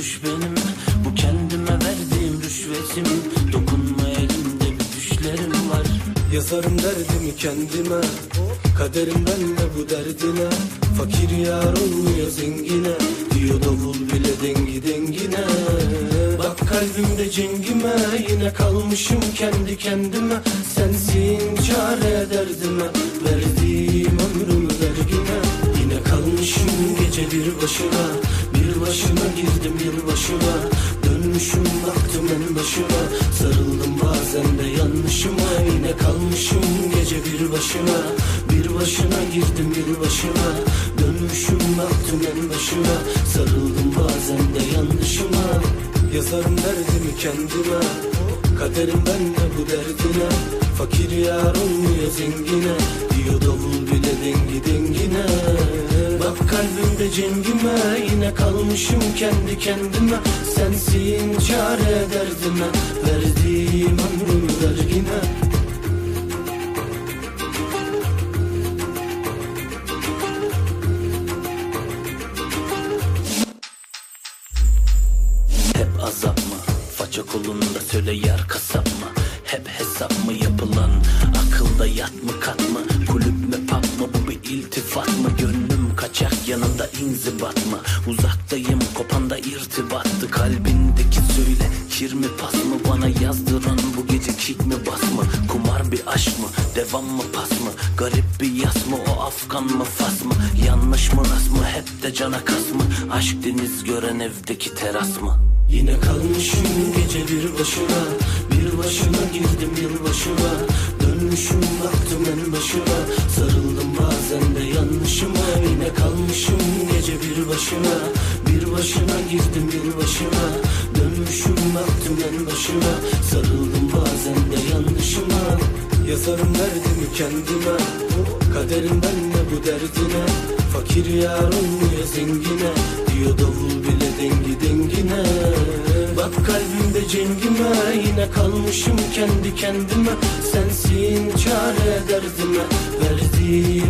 düş benim Bu kendime verdiğim rüşvetim Dokunma elimde bir düşlerim var. Yazarım derdimi kendime. Kaderim benle bu derdine. Fakir yar olmuyor zengine. Diyor davul bile dengi dengine. Bak kalbimde cengime. Yine kalmışım kendi kendime. Sensin çare derdime. Verdiğim ömrümü vergine. Yine kalmışım gece bir başına başına girdim yılbaşına. Dönmüşüm baktım en başına. Sarıldım bazen de yanlışıma. Yine kalmışım gece bir başına. Bir başına girdim yılbaşına. Dönmüşüm baktım en başına. Sarıldım bazen de yanlışıma. Yazarım derdimi kendime. Kaderim benle bu derdine. Fakir yar olmuyor zengine? Diyor davul bile dengi dengine Bak kalbimde cengime Yine kalmışım kendi kendime Sensin çare derdime Verdiğim ömrümü vergine Hep azap mı? Faça kolunda söyle yar kasap mı? Hep hesap mı yapılan? Akılda yat mı kat kaçak yanında inzibat mı? Uzaktayım kopanda irtibattı Kalbindeki söyle kir mi pas mı? Bana yazdıran bu gece kick mi bas mı? Kumar bir aşk mı? Devam mı pas mı? Garip bir yas mı? O Afgan mı fas mı? Yanlış mı rast mı? Hep de cana kas mı? Aşk deniz gören evdeki teras mı? Yine kalmışım gece bir başına Bir başına girdim yılbaşına Dönmüşüm baktım en başına Sarıldım bazen de yanlışıma Kalmışım gece bir başına. Bir başına girdim yılbaşına Dönmüşüm baktım en başına. Sarıldım bazen de yanlışıma. Yazarım derdimi kendime. Kaderim benle bu derdine. Fakir yar olmuyor zengine. Diyor davul bile dengi dengine. Bak kalbimde cengime. Yine kalmışım kendi kendime. Sensin çare derdime. Verdiğim